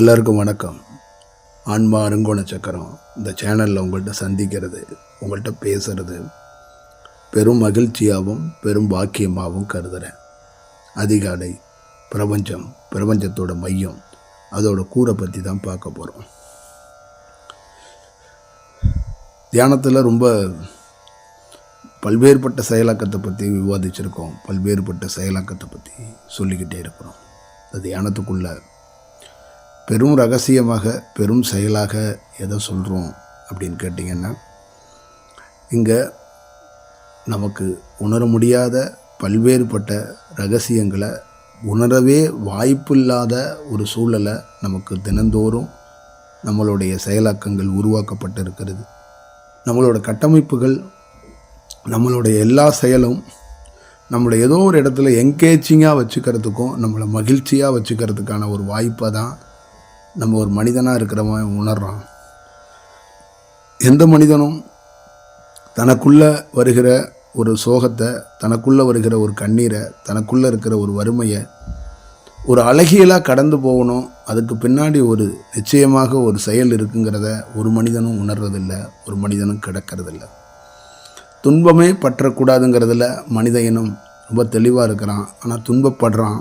எல்லாருக்கும் வணக்கம். ஆன்மா அருங்கோண சக்கரம் இந்த சேனலில் உங்கள்கிட்ட சந்திக்கிறது உங்கள்கிட்ட பேசுகிறது பெரும் மகிழ்ச்சியாகவும் பெரும் பாக்கியமாகவும் கருதுகிறேன் அதிகாலை பிரபஞ்சம் பிரபஞ்சத்தோட மையம் அதோட கூரை பற்றி தான் பார்க்க போகிறோம் தியானத்தில் ரொம்ப பல்வேறுபட்ட செயலாக்கத்தை பற்றி விவாதிச்சிருக்கோம். பல்வேறுபட்ட செயலாக்கத்தை பற்றி சொல்லிக்கிட்டே இருக்கிறோம். அது தியானத்துக்குள்ளே பெரும் ரகசியமாக பெரும் செயலாக எதை சொல்கிறோம் அப்படின்னு கேட்டிங்கன்னா இங்கே நமக்கு உணர முடியாத பல்வேறுபட்ட ரகசியங்களை உணரவே வாய்ப்பில்லாத ஒரு சூழலை நமக்கு தினந்தோறும் நம்மளுடைய செயலாக்கங்கள் உருவாக்கப்பட்டு இருக்கிறது நம்மளோட கட்டமைப்புகள் நம்மளுடைய எல்லா செயலும் நம்மளை ஏதோ ஒரு இடத்துல என்கேஜிங்காக வச்சுக்கிறதுக்கும் நம்மளை மகிழ்ச்சியாக வச்சுக்கிறதுக்கான ஒரு வாய்ப்பை தான் நம்ம ஒரு மனிதனாக இருக்கிறவன் உணர்றான். எந்த மனிதனும் தனக்குள்ளே வருகிற ஒரு சோகத்தை தனக்குள்ளே வருகிற ஒரு கண்ணீரை தனக்குள்ளே இருக்கிற ஒரு வறுமையை ஒரு அழகியலாக கடந்து போகணும். அதுக்கு பின்னாடி ஒரு நிச்சயமாக ஒரு செயல் இருக்குங்கிறத ஒரு மனிதனும் உணர்றதில்லை ஒரு மனிதனும் கிடக்கிறதில்ல. துன்பமே பற்றக்கூடாதுங்கிறதுல மனித இனம் ரொம்ப தெளிவாக இருக்கிறான். ஆனால் துன்பப்படுறான்.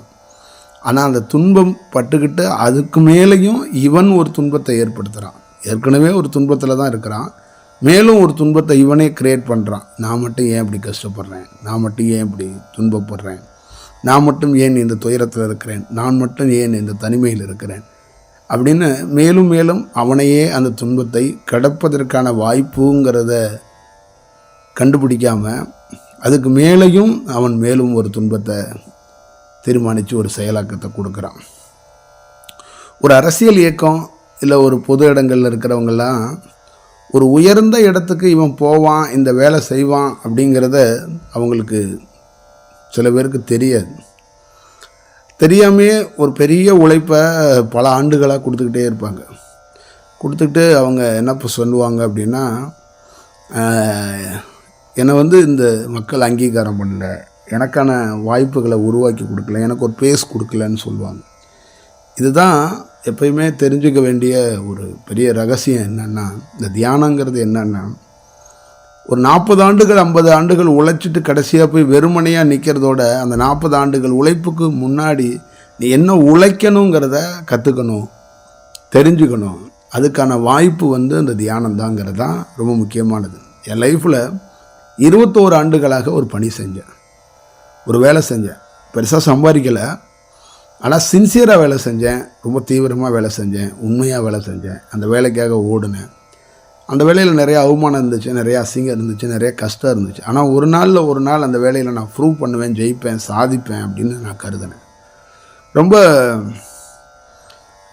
ஆனால் அந்த துன்பம் பட்டுக்கிட்டு அதுக்கு மேலேயும் இவன் ஒரு துன்பத்தை ஏற்படுத்துகிறான் ஏற்கனவே ஒரு துன்பத்தில் தான் இருக்கிறான். மேலும் ஒரு துன்பத்தை இவனே கிரியேட் பண்ணுறான் நான் மட்டும் ஏன் இப்படி கஷ்டப்படுறேன்? நான் மட்டும் ஏன் இப்படி துன்பப்படுறேன்? நான் மட்டும் ஏன் இந்த துயரத்தில் இருக்கிறேன்? நான் மட்டும் ஏன் இந்த தனிமையில் இருக்கிறேன்? அப்படின்னு மேலும் மேலும் அவனையே அந்த துன்பத்தை கடப்பதற்கான வாய்ப்புங்கிறத கண்டுபிடிக்காமல் அதுக்கு மேலேயும் அவன் மேலும் ஒரு துன்பத்தை தீர்மானித்து ஒரு செயலாக்கத்தை கொடுக்குறான். ஒரு அரசியல் இயக்கம் இல்லை ஒரு பொது இடங்களில் இருக்கிறவங்கெல்லாம் ஒரு உயர்ந்த இடத்துக்கு இவன் போவான் இந்த வேலை செய்வான் அப்படிங்கிறத அவங்களுக்கு சில பேருக்கு தெரியாது. தெரியாமையே ஒரு பெரிய உழைப்பை பல ஆண்டுகளாக கொடுத்துக்கிட்டே இருப்பாங்க. கொடுத்துக்கிட்டு அவங்க என்ன இப்போ சொல்லுவாங்க அப்படின்னா என்னை வந்து இந்த மக்கள் அங்கீகாரம் பண்ணல எனக்கான வாய்ப்புகளை உருவாக்கி கொடுக்கல எனக்கு ஒரு பேஸ் கொடுக்கலன்னு சொல்லுவாங்க. இதுதான் எப்பயுமே தெரிஞ்சுக்க வேண்டிய ஒரு பெரிய ரகசியம் என்னென்னா இந்த தியானங்கிறது என்னென்னா ஒரு நாற்பது ஆண்டுகள் ஐம்பது ஆண்டுகள் உழைச்சிட்டு கடைசியாக போய் வெறுமனையாக நிற்கிறதோட அந்த நாற்பது ஆண்டுகள் உழைப்புக்கு முன்னாடி நீ என்ன உழைக்கணுங்கிறத கற்றுக்கணும் தெரிஞ்சுக்கணும். அதுக்கான வாய்ப்பு வந்து அந்த தியானம் தாங்கிறது தான் ரொம்ப முக்கியமானது. என் லைஃப்பில் இருபத்தோரு ஆண்டுகளாக ஒரு பணி செஞ்சேன். ஒரு வேலை செஞ்சேன். பெருசாக சம்பாதிக்கலை. ஆனால் சின்சியராக வேலை செஞ்சேன். ரொம்ப தீவிரமாக வேலை செஞ்சேன். உண்மையாக வேலை செஞ்சேன். அந்த வேலைக்காக ஓடினேன். அந்த வேலையில் நிறையா அவமானம் இருந்துச்சு நிறையா அசிங்கம் இருந்துச்சு நிறையா கஷ்டம் இருந்துச்சு. ஆனால் ஒரு நாளில் ஒரு நாள் அந்த வேலையில் நான் ப்ரூவ் பண்ணுவேன் ஜெயிப்பேன் சாதிப்பேன் அப்படின்னு நான் கருதினேன். ரொம்ப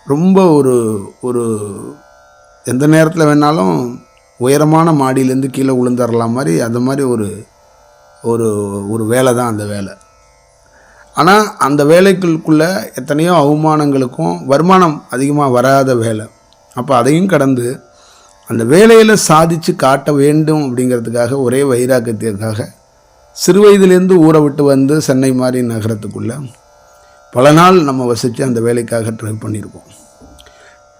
ரொம்ப ஒரு ஒரு எந்த நேரத்தில் வேணாலும் உயரமான மாடியிலேருந்து கீழே விழுந்துடலாம் மாதிரி அந்த மாதிரி ஒரு ஒரு ஒரு வேலை தான் அந்த வேலை. ஆனால் அந்த வேலைக்குள்ளே எத்தனையோ அவமானங்களுக்கும் வருமானம் அதிகமாக வராத வேலை. அப்போ அதையும் கடந்து அந்த வேலையில் சாதித்து காட்ட வேண்டும் அப்படிங்கிறதுக்காக ஒரே வைராக்கியத்திற்காக சிறு வயதிலேருந்து ஊரை விட்டு வந்து சென்னை மாதிரி நகரத்துக்குள்ளே பல நாள் நம்ம வசித்து அந்த வேலைக்காக ட்ரை பண்ணியிருக்கோம்.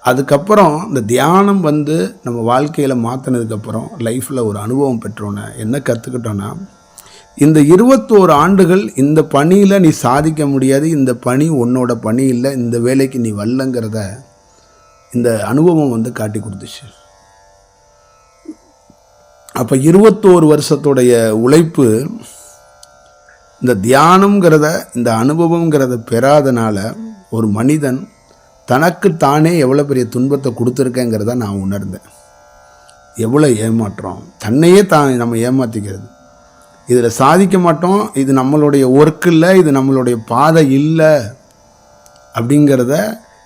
அதுக்கப்புறம் இந்த தியானம் வந்து நம்ம வாழ்க்கையில் மாற்றினதுக்கப்புறம் லைஃப்பில் ஒரு அனுபவம் பெற்றோன்னே என்ன கற்றுக்கிட்டோன்னா இந்த இருபத்தோரு ஆண்டுகள் இந்த பணியில் நீ சாதிக்க முடியாது இந்த பணி உன்னோட பணி இல்லை இந்த வேலைக்கு நீ வரலங்கிறத இந்த அனுபவம் வந்து காட்டி கொடுத்துச்சு. அப்போ இருபத்தோரு வருஷத்துடைய உழைப்பு இந்த தியானம்ங்கிறத இந்த அனுபவங்கிறத பெறாதனால ஒரு மனிதன் தனக்கு தானே எவ்வளோ பெரிய துன்பத்தை கொடுத்துருக்கேங்கிறத நான் உணர்ந்தேன். எவ்வளோ ஏமாற்றம். தன்னையே தான் நம்ம ஏமாற்றிக்கிறது இதில் சாதிக்க மாட்டோம் இது நம்மளுடைய ஒர்க் இல்லை இது நம்மளுடைய பாதை இல்லை அப்படிங்கிறத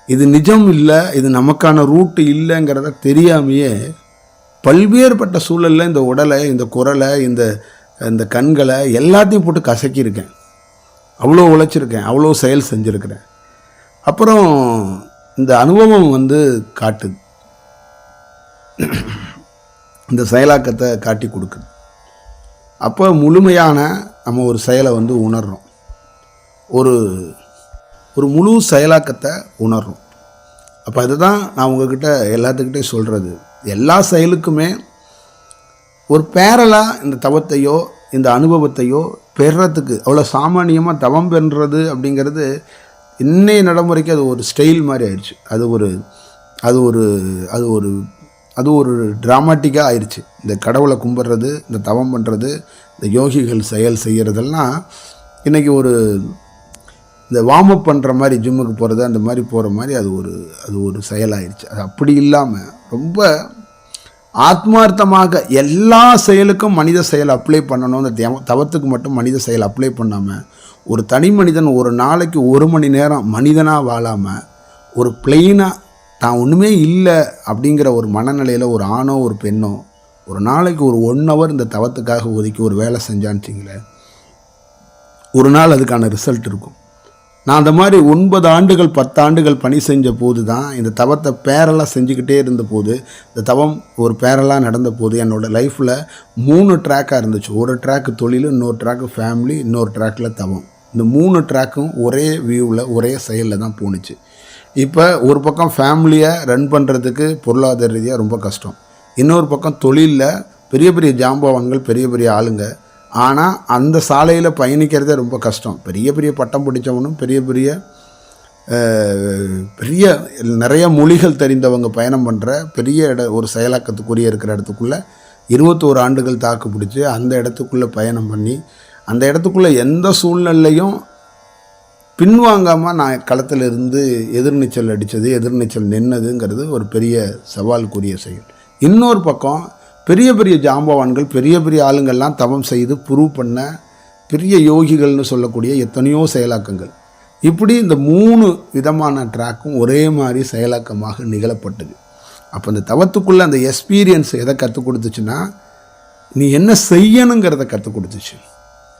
இது நிஜம் இல்லை இது நமக்கான ரூட்டு இல்லைங்கிறத தெரியாமையே பல்வேறுபட்ட சூழலில் இந்த உடலை இந்த குரலை இந்த இந்த கண்களை எல்லாத்தையும் போட்டு கசக்கியிருக்கேன். அவ்வளோ உழைச்சிருக்கேன் அவ்வளோ செயல் செஞ்சுருக்கிறேன். அப்புறம் இந்த அனுபவம் வந்து காட்டுது. இந்த செயலாக்கத்தை காட்டி கொடுக்குது. அப்போ முழுமையான நம்ம ஒரு செயலை வந்து உணர்றோம். ஒரு ஒரு முழு செயலாக்கத்தை உணர்றோம். அப்போ அதுதான் நான் உங்ககிட்ட எல்லாத்துக்கிட்டையும் சொல்கிறது எல்லா செயலுக்குமே ஒரு பேரலாக இந்த தவத்தையோ இந்த அனுபவத்தையோ பெறத்துக்கு அவ்வளோ சாமானியமாக தவம் பெறுறது அப்படிங்கிறது இன்னைய நடைமுறைக்கு அது ஒரு ஸ்டைல் மாதிரி ஆயிடுச்சு. அது ஒரு அது ஒரு அது ஒரு அது ஒரு ட்ராமாட்டிக்காக ஆயிடுச்சு இந்த கடவுளை கும்பிட்றது இந்த தவம் பண்ணுறது இந்த யோகிகள் செயல் செய்கிறதெல்லாம் இன்றைக்கி ஒரு இந்த வார்ம் அப் பண்ணுற மாதிரி ஜிம்முக்கு போகிறது அந்த மாதிரி போகிற மாதிரி அது ஒரு அது ஒரு செயலாயிடுச்சு அது அப்படி இல்லாமல் ரொம்ப ஆத்மார்த்தமாக எல்லா செயலுக்கும் மனித செயல் அப்ளை பண்ணணும். இந்த தவ- தவத்துக்கு மட்டும் மனித செயல் அப்ளை பண்ணாமல் ஒரு தனி மனிதன் ஒரு நாளைக்கு ஒரு மணி நேரம் மனிதனாக வாழாமல் ஒரு பிளெயினாக தான் ஒன்றுமே இல்லை அப்படிங்கிற ஒரு மனநிலையில் ஒரு ஆணோ ஒரு பெண்ணோ ஒரு நாளைக்கு ஒரு ஒன் ஹவர் இந்த தவத்துக்காக ஒதுக்கி ஒரு வேலை செஞ்சான்னுச்சிங்களேன் ஒரு நாள் அதுக்கான ரிசல்ட் இருக்கும். நான் அந்த மாதிரி ஒன்பது ஆண்டுகள் பத்தாண்டுகள் பணி செஞ்ச போது தான் இந்த தவத்தை பேரலாக செஞ்சுக்கிட்டே இருந்தபோது இந்த தவம் ஒரு பேரலாக நடந்த போது என்னோடய லைஃப்பில் மூணு ட்ராக்காக இருந்துச்சு. ஒரு ட்ராக்கு தொழில் இன்னொரு ட்ராக்கு ஃபேமிலி இன்னொரு ட்ராக்கில் தவம். இந்த மூணு ட்ராக்கும் ஒரே வியூவில் ஒரே செயலில் தான் போணுச்சு. இப்போ ஒரு பக்கம் ஃபேமிலியை ரன் பண்ணுறதுக்கு பொருளாதார ரீதியாக ரொம்ப கஷ்டம். இன்னொரு பக்கம் தொழிலில் பெரிய பெரிய ஜாம்பவான்கள் பெரிய பெரிய ஆளுங்க. ஆனால் அந்த சாலையில் பயணிக்கிறதே ரொம்ப கஷ்டம். பெரிய பெரிய பட்டம் பிடிச்சவனும் பெரிய பெரிய பெரிய நிறைய மொழிகள் தெரிந்தவங்க பயணம் பண்ணுற பெரிய இட ஒரு செயலாக்கத்துக்குரிய இருக்கிற இடத்துக்குள்ளே இருபத்தோரு ஆண்டுகள் தாக்கு பிடிச்சி அந்த இடத்துக்குள்ளே பயணம் பண்ணி அந்த இடத்துக்குள்ளே எந்த சூழ்நிலையும் பின்வாங்காமல் நான் களத்தில் இருந்து எதிர்நீச்சல் அடித்தது எதிர்நீச்சல் நின்னதுங்கிறது ஒரு பெரிய சவால்குரிய செயல். இன்னொரு பக்கம் பெரிய பெரிய ஜாம்பவான்கள் பெரிய பெரிய ஆளுங்கள்லாம் தவம் செய்து ப்ரூவ் பண்ண பெரிய யோகிகள்னு சொல்லக்கூடிய எத்தனையோ செயலாக்கங்கள். இப்படி இந்த மூணு விதமான ட்ராக்கும் ஒரே மாதிரி செயலாக்கமாக நிகழப்பட்டது. அப்போ இந்த தவத்துக்குள்ளே அந்த எக்ஸ்பீரியன்ஸ் எதை கற்றுக் கொடுத்துச்சுன்னா நீ என்ன செய்யணுங்கிறத கற்றுக் கொடுத்துச்சு.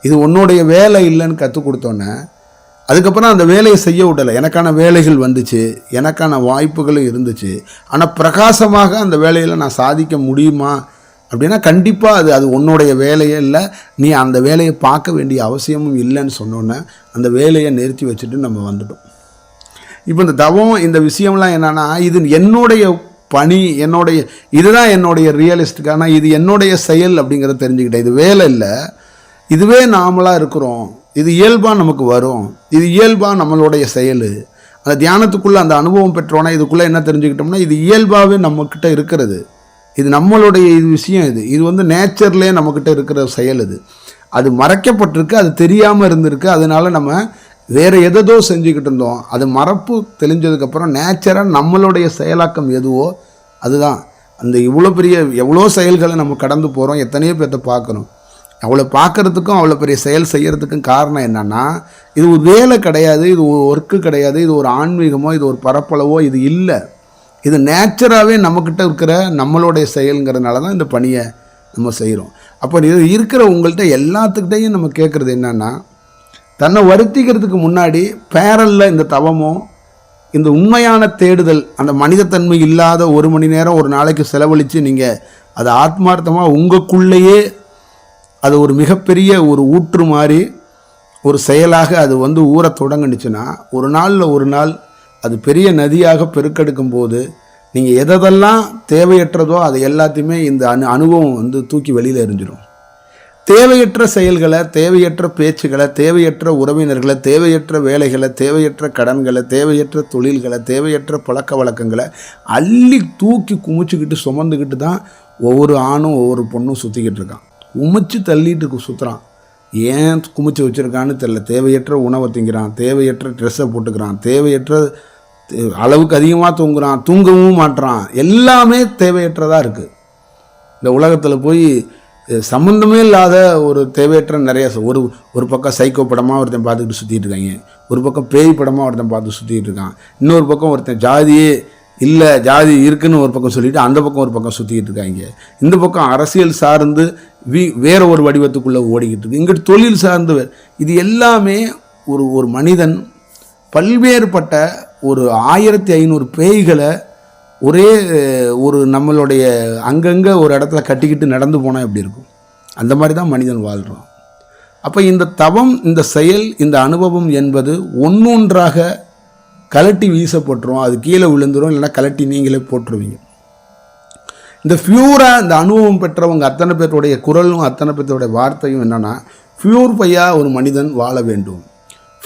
இது உன்னுடைய வேலை இல்லைன்னு கற்றுக் கொடுத்தோன்னே அதுக்கப்புறம் அந்த வேலையை செய்ய விடலை. எனக்கான வேலைகள் வந்துச்சு எனக்கான வாய்ப்புகளும் இருந்துச்சு. ஆனால் பிரகாசமாக அந்த வேலையில் நான் சாதிக்க முடியுமா அப்படின்னா கண்டிப்பாக அது அது உன்னுடைய வேலையே இல்லை. நீ அந்த வேலையை பார்க்க வேண்டிய அவசியமும் இல்லைன்னு சொன்னோன்னே அந்த வேலையை நிறுத்தி வச்சுட்டு நம்ம வந்துட்டோம். இப்போ இந்த தவம் இந்த விஷயம்லாம் என்னென்னா இது என்னுடைய பணி என்னுடைய இதுதான் என்னுடைய ரியலிஸ்டிக்கான இது என்னுடைய செயல் அப்படிங்கிறத தெரிஞ்சுக்கிட்டேன். இது வேலை இல்லை. இதுவே நாமளாக இருக்கிறோம். இது இயல்பாக நமக்கு வரும். இது இயல்பாக நம்மளுடைய செயல். அந்த தியானத்துக்குள்ளே அந்த அனுபவம் பெற்றோன்னா இதுக்குள்ளே என்ன தெரிஞ்சுக்கிட்டோம்னா இது இயல்பாகவே நம்மக்கிட்ட இருக்கிறது. இது நம்மளுடைய இது விஷயம் இது. இது வந்து நேச்சர்லேயே நம்மக்கிட்ட இருக்கிற செயல் இது. அது மறைக்கப்பட்டிருக்கு அது தெரியாமல் இருந்திருக்கு. அதனால நம்ம வேறு எதோ செஞ்சுக்கிட்டு இருந்தோம். அது மறப்பு தெளிஞ்சதுக்கப்புறம் நேச்சராக நம்மளுடைய செயலாக்கம் எதுவோ அதுதான். அந்த இவ்வளோ பெரிய எவ்வளோ செயல்களை நம்ம கடந்து போகிறோம் எத்தனையோ பேர்த்த பார்க்குறோம் அவளை பார்க்கறதுக்கும் அவ்வளோ பெரிய செயல் செய்கிறதுக்கும் காரணம் என்னன்னா இது ஒரு வேலை கிடையாது இது ஒரு ஒர்க்கு கிடையாது இது ஒரு ஆன்மீகமோ இது ஒரு பரப்பளவோ இது இல்லை. இது நேச்சராகவே நம்மக்கிட்ட இருக்கிற நம்மளுடைய செயலுங்கிறதுனால தான் இந்த பணியை நம்ம செய்கிறோம் அப்போ இது இருக்கிற உங்கள்கிட்ட எல்லாத்துக்கிட்டையும் நம்ம கேட்குறது என்னன்னா தன்னை வருத்திக்கிறதுக்கு முன்னாடி பேரலில் இந்த தவமோ இந்த உண்மையான தேடுதல் அந்த மனிதத்தன்மை இல்லாத ஒரு மணி நேரம் ஒரு நாளைக்கு செலவழித்து நீங்கள் அதை ஆத்மார்த்தமாக உங்களுக்குள்ளேயே அது ஒரு மிகப்பெரிய ஒரு ஊற்று மாதிரி ஒரு செயலாக அது வந்து ஊற தொடங்கினுச்சுன்னா ஒரு நாளில் ஒரு நாள் அது பெரிய நதியாக பெருக்கெடுக்கும் போது நீங்கள் எதெல்லாம் தேவையற்றதோ அது எல்லாத்தையுமே இந்த அனு அனுபவம் வந்து தூக்கி வெளியில் எரிஞ்சிடும் தேவையற்ற செயல்களை தேவையற்ற பேச்சுகளை தேவையற்ற உறவினர்களை தேவையற்ற வேலைகளை தேவையற்ற கடன்களை தேவையற்ற தொழில்களை தேவையற்ற பழக்க வழக்கங்களை அள்ளி தூக்கி குமிச்சுக்கிட்டு சுமந்துக்கிட்டு தான் ஒவ்வொரு ஆணும் ஒவ்வொரு பொண்ணும் சுற்றிக்கிட்டு இருக்கான். உமிச்சு தள்ளிட்டு சுற்றுறான் ஏன் குமிச்சு வச்சுருக்கான்னு தெரில தேவையற்ற உணவை திங்கிறான். தேவையற்ற ட்ரெஸ்ஸை போட்டுக்கிறான். தேவையற்ற அளவுக்கு அதிகமாக தூங்குறான். தூங்கவும் மாட்டுறான் எல்லாமே தேவையற்றதாக இருக்குது இந்த உலகத்தில் போய் சம்மந்தமே இல்லாத ஒரு தேவையற்ற நிறைய ஒரு ஒரு பக்கம் சைக்கோ படமாக ஒருத்தன் பார்த்துக்கிட்டு சுற்றிட்டு இருக்காங்க. ஒரு பக்கம் பேய் படமாக ஒருத்தன் பார்த்து சுற்றிட்டு இருக்கான். இன்னொரு பக்கம் ஒருத்தன் ஜாதியே இல்லை ஜாதி இருக்குன்னு ஒரு பக்கம் சொல்லிவிட்டு அந்த பக்கம் ஒரு பக்கம் சுற்றிக்கிட்டு இருக்காங்க. இந்த பக்கம் அரசியல் சார்ந்து வி வேற ஒரு வடிவத்துக்குள்ளே ஓடிக்கிட்டு இருக்கு. இங்கிட்டு தொழில் சார்ந்து இது எல்லாமே ஒரு ஒரு மனிதன் பல்வேறுபட்ட ஒரு ஆயிரத்தி ஐநூறு பேய்களை ஒரே ஒரு நம்மளுடைய அங்கங்கே ஒரு இடத்துல கட்டிக்கிட்டு நடந்து போனால் எப்படி இருக்கும்? அந்த மாதிரி தான் மனிதன் வாழ்கிறான் அப்போ இந்த தவம் இந்த செயல் இந்த அனுபவம் என்பது ஒன்றொன்றாக கலட்டி வீசப்பட்டுரும். அது கீழே விழுந்துரும் இல்லைன்னா கலட்டி நீங்களே போட்டுருவீங்க. இந்த ஃபியூராக இந்த அனுபவம் பெற்றவங்க அத்தனை பேருடைய குரலும் அத்தனை பேருடைய வார்த்தையும் என்னென்னா ஃபியூர் பையாக ஒரு மனிதன் வாழ வேண்டும்.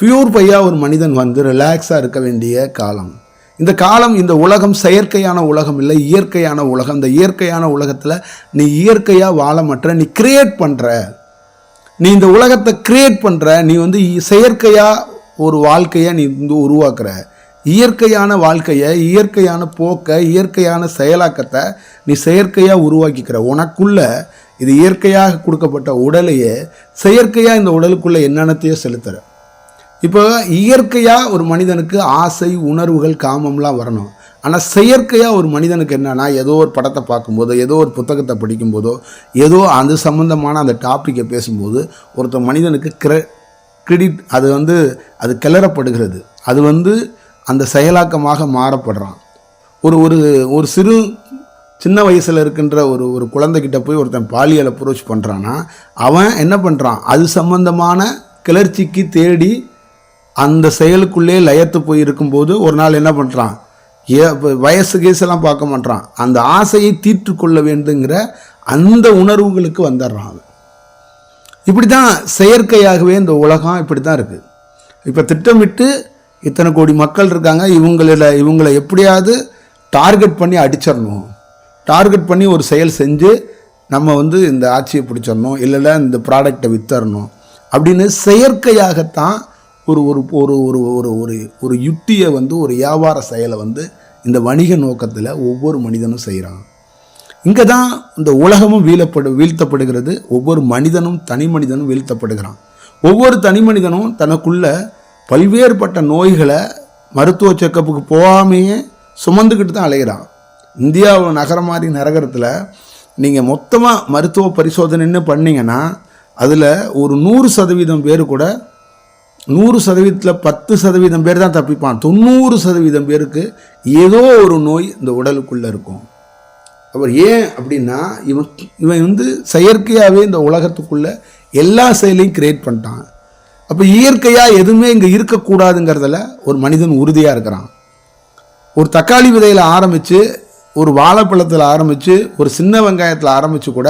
ஃபியூர் பையாக ஒரு மனிதன் வந்து ரிலாக்ஸாக இருக்க வேண்டிய காலம். இந்த காலம் இந்த உலகம் செயற்கையான உலகம் இல்லை இயற்கையான உலகம். இந்த இயற்கையான உலகத்தில் நீ இயற்கையாக வாழ மாட்ட நீ கிரியேட் பண்ணுற நீ இந்த உலகத்தை கிரியேட் பண்ணுற நீ வந்து இ- ஒரு வாழ்க்கையை நீ வந்து உருவாக்குற. இயற்கையான வாழ்க்கையை இயற்கையான போக்கை இயற்கையான செயலாக்கத்தை நீ செயற்கையாக உருவாக்கிக்கிற. உனக்குள்ள இது இயற்கையாக கொடுக்கப்பட்ட உடலையே செயற்கையாக இந்த உடலுக்குள்ள என்னென்னத்தையோ செலுத்துற. இப்போ இயற்கையாக ஒரு மனிதனுக்கு ஆசை உணர்வுகள் காமம்லாம் வரணும். ஆனால் செயற்கையாக ஒரு மனிதனுக்கு என்னென்னா ஏதோ ஒரு படத்தை பார்க்கும்போதோ ஏதோ ஒரு புத்தகத்தை படிக்கும்போதோ ஏதோ அது சம்மந்தமான அந்த டாப்பிக்கை பேசும்போது ஒருத்தர் மனிதனுக்கு கிர கிரெடிட் அது வந்து அது கிளறப்படுகிறது. அது வந்து அந்த செயலாக்கமாக மாறப்படுறான். ஒரு ஒரு ஒரு சிறு சின்ன வயசில் இருக்கின்ற ஒரு ஒரு குழந்தைகிட்ட போய் ஒருத்தன் பாலியல் அப்ரோச் பண்ணுறான்னா அவன் என்ன பண்ணுறான் அது சம்பந்தமான கிளர்ச்சிக்கு தேடி அந்த செயலுக்குள்ளே லயத்து போய் இருக்கும்போது ஒரு நாள் என்ன பண்ணுறான் ஏ வயசு கேஸெல்லாம் பார்க்க மாட்டான் அந்த ஆசையை தீர்த்து கொள்ள வேண்டுங்கிற அந்த உணர்வுகளுக்கு வந்துடுறான் அவன். இப்படி தான் செயற்கையாகவே இந்த உலகம் இப்படி தான் இருக்குது இப்போ திட்டமிட்டு இத்தனை கோடி மக்கள் இருக்காங்க இவங்கள இவங்களை எப்படியாவது டார்கெட் பண்ணி அடிச்சிடணும். டார்கெட் பண்ணி ஒரு செயல் செஞ்சு நம்ம வந்து இந்த ஆட்சியை பிடிச்சிடணும் இல்லைல்ல இந்த ப்ராடக்டை வித்தரணும் அப்படின்னு செயற்கையாகத்தான் ஒரு ஒரு ஒரு ஒரு ஒரு ஒரு ஒரு யுக்தியை வந்து ஒரு வியாபார செயலை வந்து இந்த வணிக நோக்கத்தில் ஒவ்வொரு மனிதனும் செய்கிறான் இங்கே தான் இந்த உலகமும் வீழப்படு வீழ்த்தப்படுகிறது. ஒவ்வொரு மனிதனும் தனி மனிதனும் வீழ்த்தப்படுகிறான். ஒவ்வொரு தனி மனிதனும் தனக்குள்ள பல்வேறுபட்ட நோய்களை மருத்துவ செக்கப்புக்கு போகாமையே சுமந்துக்கிட்டு தான் அலைகிறான் இந்தியாவில் நகரம் மாதிரி நகரத்தில் நீங்கள் மொத்தமாக மருத்துவ பரிசோதனைன்னு பண்ணிங்கன்னா அதில் ஒரு நூறு சதவீதம் பேர் கூட நூறு சதவீதத்தில் பத்து சதவீதம் பேர் தான் தப்பிப்பான். தொண்ணூறு சதவீதம் பேருக்கு ஏதோ ஒரு நோய் இந்த உடலுக்குள்ளே இருக்கும். அவர் ஏன் அப்படின்னா இவன் இவன் வந்து செயற்கையாகவே இந்த உலகத்துக்குள்ளே எல்லா செயலையும் கிரியேட் பண்ணிட்டான். அப்போ இயற்கையாக எதுவுமே இங்கே இருக்கக்கூடாதுங்கிறதுல ஒரு மனிதன் உறுதியாக இருக்கிறான். ஒரு தக்காளி விதையில் ஆரம்பித்து ஒரு வாழைப்பழத்தில் ஆரம்பித்து ஒரு சின்ன வெங்காயத்தில் ஆரம்பித்து கூட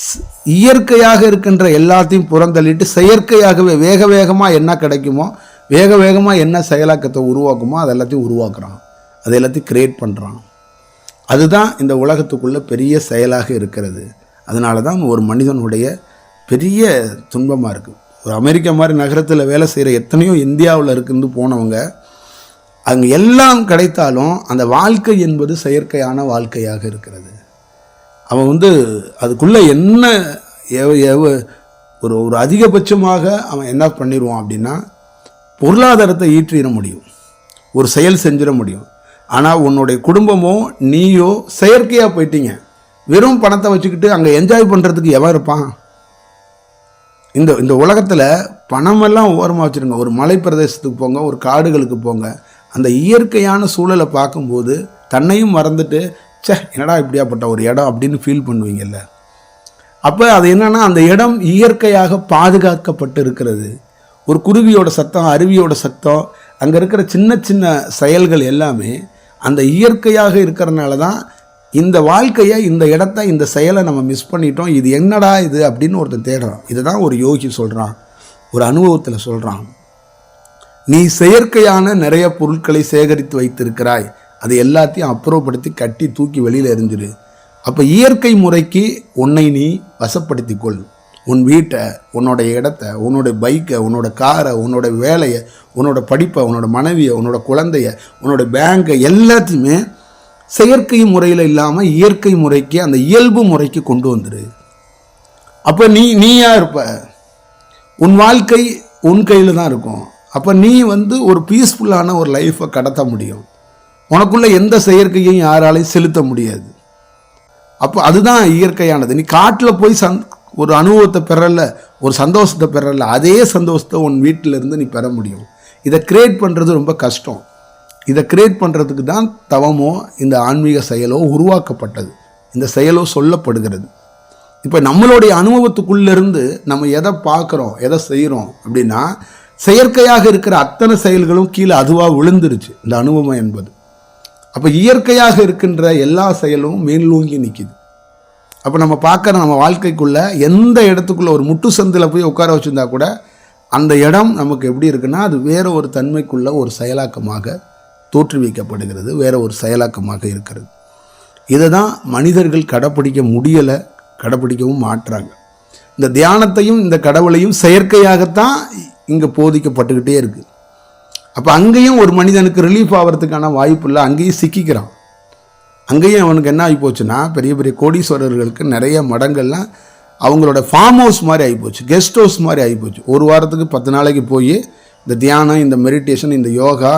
ஸ்- இயற்கையாக இருக்கின்ற எல்லாத்தையும் புறந்தள்ளிட்டு செயற்கையாகவே வேக வேகமாக என்ன கிடைக்குமோ வேக வேகமாக என்ன செயலாக்கத்தை உருவாக்குமோ அது எல்லாத்தையும் உருவாக்குறான். அது எல்லாத்தையும் கிரியேட் பண்ணுறான் அதுதான் இந்த உலகத்துக்குள்ளே பெரிய செயலாக இருக்கிறது. அதனால தான் ஒரு மனிதனுடைய பெரிய துன்பமாக இருக்குது ஒரு அமெரிக்கா மாதிரி நகரத்தில் வேலை செய்கிற எத்தனையோ இந்தியாவில் இருக்குன்னு போனவங்க அங்கே எல்லாம் கிடைத்தாலும் அந்த வாழ்க்கை என்பது செயற்கையான வாழ்க்கையாக இருக்கிறது. அவன் வந்து அதுக்குள்ளே என்ன எவ எவ ஒரு ஒரு அதிகபட்சமாக அவன் என்ன பண்ணிடுவான் அப்படின்னா பொருளாதாரத்தை ஈற்றிட முடியும். ஒரு செயல் செஞ்சிட முடியும். ஆனால் உன்னுடைய குடும்பமோ நீயோ செயற்கையாக போயிட்டீங்க. வெறும் பணத்தை வச்சுக்கிட்டு அங்கே என்ஜாய் பண்ணுறதுக்கு எவன் இருப்பான்? இந்த இந்த உலகத்தில் பணமெல்லாம் ஓரமாக வச்சுருங்க. ஒரு மலை பிரதேசத்துக்கு போங்க ஒரு காடுகளுக்கு போங்க. அந்த இயற்கையான சூழலை பார்க்கும்போது தன்னையும் மறந்துட்டு சே என்னடா இப்படியாப்பட்ட ஒரு இடம்? அப்படின்னு ஃபீல் பண்ணுவீங்கல்ல. அப்போ அது என்னென்னா அந்த இடம் இயற்கையாக பாதுகாக்கப்பட்டு இருக்கிறது ஒரு குருவியோட சத்தம் அருவியோட சத்தம் அங்கே இருக்கிற சின்ன சின்ன செயல்கள் எல்லாமே அந்த இயற்கையாக இருக்கிறனால தான் இந்த வாழ்க்கையை இந்த இடத்த இந்த செயலை நம்ம மிஸ் பண்ணிட்டோம். இது என்னடா இது அப்படின்னு ஒருத்தன் தேடுறான். இதுதான் ஒரு யோகி சொல்கிறான் ஒரு அனுபவத்தில் சொல்கிறான் நீ செயற்கையான நிறைய பொருட்களை சேகரித்து வைத்திருக்கிறாய். அது எல்லாத்தையும் அப்புறப்படுத்தி கட்டி தூக்கி வெளியில் எரிஞ்சிரு அப்போ இயற்கை முறைக்கு உன்னை நீ வசப்படுத்தி கொள் உன் வீட்டை உன்னோட இடத்த உன்னோட பைக்கை உன்னோட காரை உன்னோட வேலையை உன்னோட படிப்பை உன்னோட மனைவியை உன்னோட குழந்தைய உன்னோட பேங்கை எல்லாத்தையுமே செயற்கை முறையில் இல்லாமல் இயற்கை முறைக்கு அந்த இயல்பு முறைக்கு கொண்டு வந்துடு அப்போ நீ நீயா இருப்ப. உன் வாழ்க்கை உன் கையில் தான் இருக்கும். அப்போ நீ வந்து ஒரு பீஸ்ஃபுல்லான ஒரு லைஃப்பை கடத்த முடியும். உனக்குள்ளே எந்த செயற்கையும் யாராலையும் செலுத்த முடியாது. அப்போ அதுதான் இயற்கையானது. நீ காட்டில் போய் சந் ஒரு அனுபவத்தை பெறல ஒரு சந்தோஷத்தை பெறல அதே சந்தோஷத்தை உன் வீட்டிலேருந்து நீ பெற முடியும். இதை கிரியேட் பண்ணுறது ரொம்ப கஷ்டம். இதை கிரியேட் பண்ணுறதுக்கு தான் தவமோ இந்த ஆன்மீக செயலோ உருவாக்கப்பட்டது. இந்த செயலோ சொல்லப்படுகிறது. இப்போ நம்மளுடைய அனுபவத்துக்குள்ளேருந்து நம்ம எதை பார்க்குறோம் எதை செய்கிறோம் அப்படின்னா செயற்கையாக இருக்கிற அத்தனை செயல்களும் கீழே அதுவாக விழுந்துருச்சு இந்த அனுபவம் என்பது. அப்போ இயற்கையாக இருக்கின்ற எல்லா செயலும் மேலூங்கி நிற்கிது அப்போ நம்ம பார்க்குற நம்ம வாழ்க்கைக்குள்ள எந்த இடத்துக்குள்ள ஒரு முட்டு சந்தில் போய் உட்கார வச்சுருந்தா கூட அந்த இடம் நமக்கு எப்படி இருக்குன்னா அது வேற ஒரு தன்மைக்குள்ள ஒரு செயலாக்கமாக தோற்றுவிக்கப்படுகிறது வேற ஒரு செயலாக்கமாக இருக்கிறது. இதை தான் மனிதர்கள் கடைப்பிடிக்க முடியலை கடைப்பிடிக்கவும் மாட்டுறாங்க இந்த தியானத்தையும் இந்த கடவுளையும் செயற்கையாகத்தான் இங்கே போதிக்கப்பட்டுக்கிட்டே இருக்குது அப்போ அங்கேயும் ஒரு மனிதனுக்கு ரிலீஃப் ஆகிறதுக்கான வாய்ப்பு இல்லை அங்கேயும் சிக்கிக்கிறான். அங்கேயும் அவனுக்கு என்ன ஆகிப்போச்சுன்னா பெரிய பெரிய கோடீஸ்வரர்களுக்கு நிறைய மடங்கள்லாம் அவங்களோட ஃபார்ம் ஹவுஸ் மாதிரி ஆகிப்போச்சு கெஸ்ட் ஹவுஸ் மாதிரி ஆகிப்போச்சு ஒரு வாரத்துக்கு பத்து நாளைக்கு போய் இந்த தியானம் இந்த மெடிடேஷன் இந்த யோகா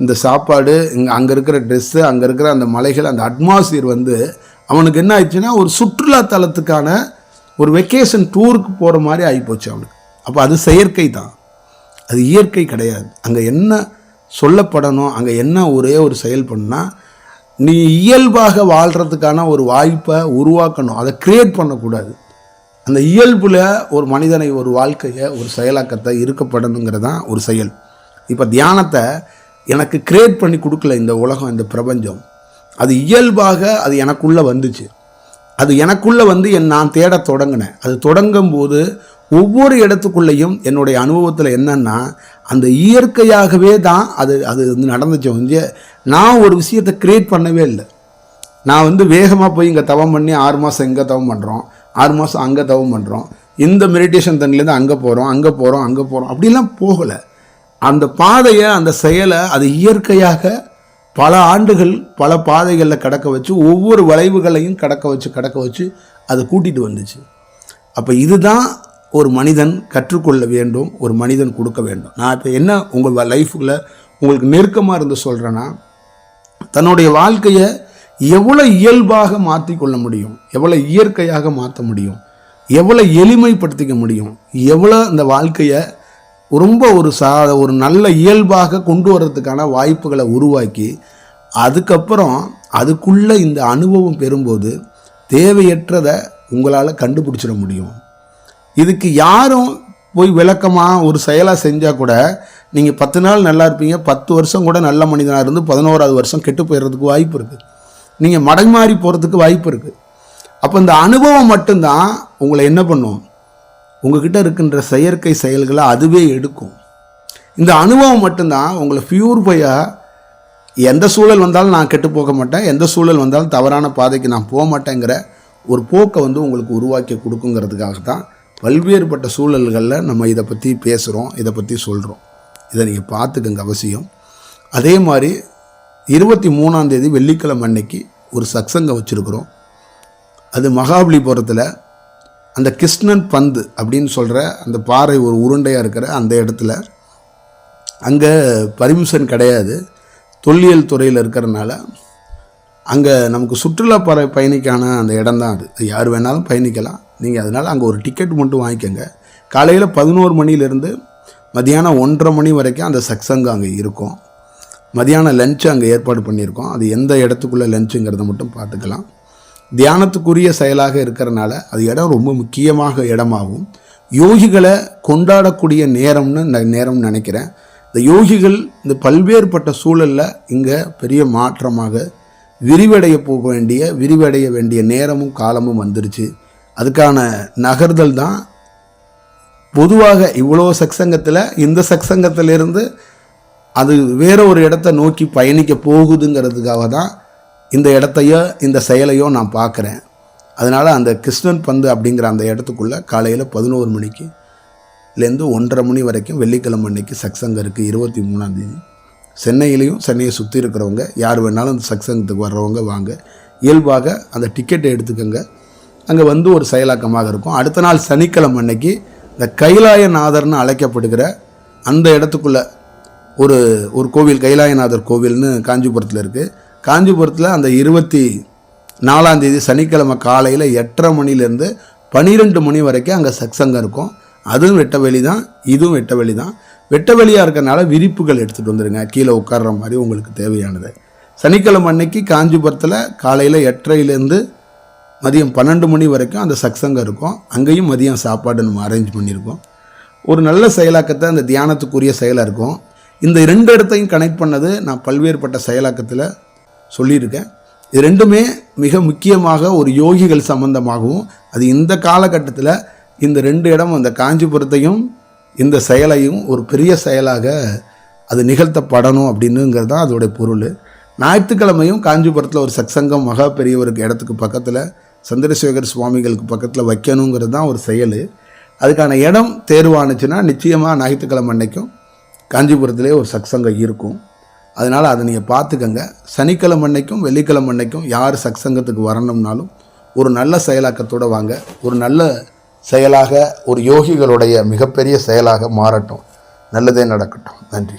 இந்த சாப்பாடு இங்கே அங்கே இருக்கிற ட்ரெஸ்ஸு அங்கே இருக்கிற அந்த மலைகள் அந்த அட்மாஸ்பியர் வந்து அவனுக்கு என்ன ஆயிடுச்சுன்னா ஒரு சுற்றுலா தலத்துக்கான ஒரு வெக்கேஷன் டூருக்கு போகிற மாதிரி ஆகிப்போச்சு அவனுக்கு. அப்போ அது செயற்கை தான். அது இயற்கை கிடையாது. அங்கே என்ன சொல்லப்படணும் அங்கே என்ன ஒரே ஒரு செயல் பண்ணால் நீ இயல்பாக வாழ்கிறதுக்கான ஒரு வாய்ப்பை உருவாக்கணும். அதை க்ரியேட் பண்ணக்கூடாது. அந்த இயல்பில் ஒரு மனிதனை ஒரு வாழ்க்கையை ஒரு செயலாக்கத்தை இருக்கப்படணுங்கிறது தான் ஒரு செயல். இப்போ தியானத்தை எனக்கு கிரியேட் பண்ணி கொடுக்கல இந்த உலகம் இந்த பிரபஞ்சம். அது இயல்பாக அது எனக்குள்ளே வந்துச்சு. அது எனக்குள்ளே வந்து என் நான் தேட தொடங்கினேன். அது தொடங்கும் போது ஒவ்வொரு இடத்துக்குள்ளேயும் என்னுடைய அனுபவத்தில் என்னென்னா அந்த இயற்கையாகவே தான் அது அது வந்து நடந்துச்சு வந்து நான் ஒரு விஷயத்தை கிரியேட் பண்ணவே இல்லை. நான் வந்து வேகமாக போய் இங்கே தவம் பண்ணி ஆறு மாதம் இங்கே தவம் பண்ணுறோம் ஆறு மாதம் அங்கே தவம் பண்ணுறோம் இந்த மெடிடேஷன் தண்ணிலேருந்து அங்கே போகிறோம் அங்கே போகிறோம் அங்கே போகிறோம் அப்படிலாம் போகலை. அந்த பாதையை அந்த செயலை அது இயற்கையாக பல ஆண்டுகள் பல பாதைகளில் கடக்க வச்சு ஒவ்வொரு வளைவுகளையும் கடக்க வச்சு கடக்க வச்சு அது கூட்டிகிட்டு வந்துச்சு. அப்போ இதுதான் ஒரு மனிதன் கற்றுக்கொள்ள வேண்டும் ஒரு மனிதன் கொடுக்க வேண்டும். நான் இப்போ என்ன உங்கள் லைஃப்பில் உங்களுக்கு நெருக்கமாக இருந்து சொல்கிறேன்னா தன்னுடைய வாழ்க்கையை எவ்வளோ இயல்பாக மாற்றிக்கொள்ள முடியும் எவ்வளோ இயற்கையாக மாற்ற முடியும் எவ்வளோ எளிமைப்படுத்திக்க முடியும் எவ்வளோ இந்த வாழ்க்கையை ரொம்ப ஒரு சா ஒரு நல்ல இயல்பாக கொண்டு வர்றதுக்கான வாய்ப்புகளை உருவாக்கி அதுக்கப்புறம் அதுக்குள்ளே இந்த அனுபவம் பெறும்போது தேவையற்றதை உங்களால் கண்டுபிடிச்சிட முடியும். இதுக்கு யாரும் போய் விளக்கமாக ஒரு செயலாக செஞ்சால் கூட நீங்கள் பத்து நாள் நல்லா இருப்பீங்க பத்து வருஷம் கூட நல்ல மனிதனாக இருந்து பதினோராவது வருஷம் கெட்டு போயிடுறதுக்கு வாய்ப்பு இருக்குது நீங்கள் மடமாறி போகிறதுக்கு வாய்ப்பு இருக்குது அப்போ இந்த அனுபவம் மட்டும்தான் உங்களை என்ன பண்ணும்? உங்ககிட்ட இருக்கின்ற செயற்கை செயல்களை அதுவே எடுக்கும். இந்த அனுபவம் மட்டும்தான் உங்களை ஃபியூர்ஃபையாக எந்த சூழல் வந்தாலும் நான் கெட்டு போக மாட்டேன் எந்த சூழல் வந்தாலும் தவறான பாதைக்கு நான் போக மாட்டேங்கிற ஒரு போக்கை வந்து உங்களுக்கு உருவாக்கி கொடுக்குங்கிறதுக்காக தான் பல்வேறுபட்ட சூழல்களில் நம்ம இதை பற்றி பேசுகிறோம் இதை பற்றி சொல்கிறோம் இதை நீங்கள் பார்த்துக்கங்க அவசியம். அதே மாதிரி இருபத்தி மூணாந்தேதி வெள்ளிக்கிழமை அன்னைக்கு ஒரு சக்சங்கை வச்சுருக்குறோம். அது மகாபலிபுரத்தில் அந்த கிருஷ்ணன் பந்து அப்படின்னு சொல்கிற அந்த பாறை ஒரு உருண்டையாக இருக்கிற அந்த இடத்துல அங்கே பர்மிஷன் கிடையாது. தொல்லியல் துறையில் இருக்கிறனால அங்கே நமக்கு சுற்றுலா பற பயணிக்கான அந்த இடம் தான் அது யார் வேணாலும் பயணிக்கலாம். நீங்கள் அதனால் அங்கே ஒரு டிக்கெட் மட்டும் வாங்கிக்கோங்க. காலையில் பதினோரு மணிலேருந்து மதியானம் ஒன்றரை மணி வரைக்கும் அந்த சக்சங்கம் அங்கே இருக்கும். மதியானம் லஞ்சு அங்கே ஏற்பாடு பண்ணியிருக்கோம். அது எந்த இடத்துக்குள்ளே லஞ்சுங்கிறத மட்டும் பார்த்துக்கலாம். தியானத்துக்குரிய செயலாக இருக்கிறனால அது இடம் ரொம்ப முக்கியமாக இடமாகும். யோகிகளை கொண்டாடக்கூடிய நேரம்னு நான் நேரம்னு நினைக்கிறேன். இந்த யோகிகள் இந்த பல்வேறுபட்ட சூழலில் இங்கே பெரிய மாற்றமாக விரிவடைய போக வேண்டிய விரிவடைய வேண்டிய நேரமும் காலமும் வந்துருச்சு. அதுக்கான நகர்தல் தான் பொதுவாக இவ்வளோ சக்சங்கத்தில் இந்த சக்சங்கத்திலிருந்து அது வேற ஒரு இடத்த நோக்கி பயணிக்க போகுதுங்கிறதுக்காக தான் இந்த இடத்தையோ இந்த செயலையோ நான் பார்க்குறேன். அதனால் அந்த கிருஷ்ணன் பந்து அப்படிங்கிற அந்த இடத்துக்குள்ளே காலையில் பதினோரு மணிக்கு லேருந்து ஒன்றரை மணி வரைக்கும் வெள்ளிக்கிழமை அன்னைக்கு சக்சங்கம் இருக்குது இருபத்தி மூணாந்தேதி சென்னையிலையும் சென்னையை சுற்றி இருக்கிறவங்க யார் வேணாலும் அந்த சக்சங்கத்துக்கு வர்றவங்க வாங்க. இயல்பாக அந்த டிக்கெட்டை எடுத்துக்கோங்க. அங்கே வந்து ஒரு செயலாக்கமாக இருக்கும். அடுத்த நாள் சனிக்கிழமை அன்னைக்கு இந்த கைலாயநாதர்னு அழைக்கப்படுகிற அந்த இடத்துக்குள்ளே ஒரு ஒரு கோவில் கைலாயநாதர் கோவில்னு காஞ்சிபுரத்தில் இருக்குது காஞ்சிபுரத்தில் அந்த இருபத்தி நாலாந்தேதி சனிக்கிழமை காலையில் எட்டரை மணிலேருந்து பன்னிரெண்டு மணி வரைக்கும் அங்கே சக்சங்கம் இருக்கும். அதுவும் வெட்டவெளி தான் இதுவும் வெட்டவெளி தான். வெட்டவெளியாக இருக்கிறனால விரிப்புகள் எடுத்துகிட்டு வந்துடுங்க கீழே உட்கார்ற மாதிரி உங்களுக்கு தேவையானது. சனிக்கிழமை அன்னைக்கு காஞ்சிபுரத்தில் காலையில் எட்டரையிலேருந்து மதியம் பன்னெண்டு மணி வரைக்கும் அந்த சக்சங்கம் இருக்கும். அங்கேயும் மதியம் சாப்பாடு நம்ம அரேஞ்ச் பண்ணியிருக்கோம் ஒரு நல்ல செயலாக்கத்தை அந்த தியானத்துக்குரிய செயலாக இருக்கும். இந்த ரெண்டு இடத்தையும் கனெக்ட் பண்ணது நான் பல்வேறுபட்ட செயலாக்கத்தில் சொல்லியிருக்கேன். இது ரெண்டுமே மிக முக்கியமாக ஒரு யோகிகள் சம்பந்தமாகவும் அது இந்த காலகட்டத்தில் இந்த ரெண்டு இடம் அந்த காஞ்சிபுரத்தையும் இந்த செயலையும் ஒரு பெரிய செயலாக அது நிகழ்த்தப்படணும் அப்படின்னுங்கிறது தான் அதோடைய பொருள். ஞாயிற்றுக்கிழமையும் காஞ்சிபுரத்தில் ஒரு சக்சங்கம் மகா பெரியவருக்கு இடத்துக்கு பக்கத்தில் சந்திரசேகர் சுவாமிகளுக்கு பக்கத்தில் வைக்கணுங்கிறது தான் ஒரு செயல். அதுக்கான இடம் தேர்வானுச்சுன்னா நிச்சயமாக ஞாயிற்றுக்கிழமை அன்னைக்கும் காஞ்சிபுரத்திலே ஒரு சக்சங்கம் இருக்கும். அதனால் அதை நீங்கள் பார்த்துக்கங்க. சனிக்கிழமை அன்னைக்கும் வெள்ளிக்கிழமை அன்னைக்கும் யார் சத்சங்கத்துக்கு வரணும்னாலும் ஒரு நல்ல செயலாக்கத்தோடு வாங்க. ஒரு நல்ல செயலாக ஒரு யோகிகளுடைய மிகப்பெரிய செயலாக மாறட்டும். நல்லதே நடக்கட்டும். நன்றி.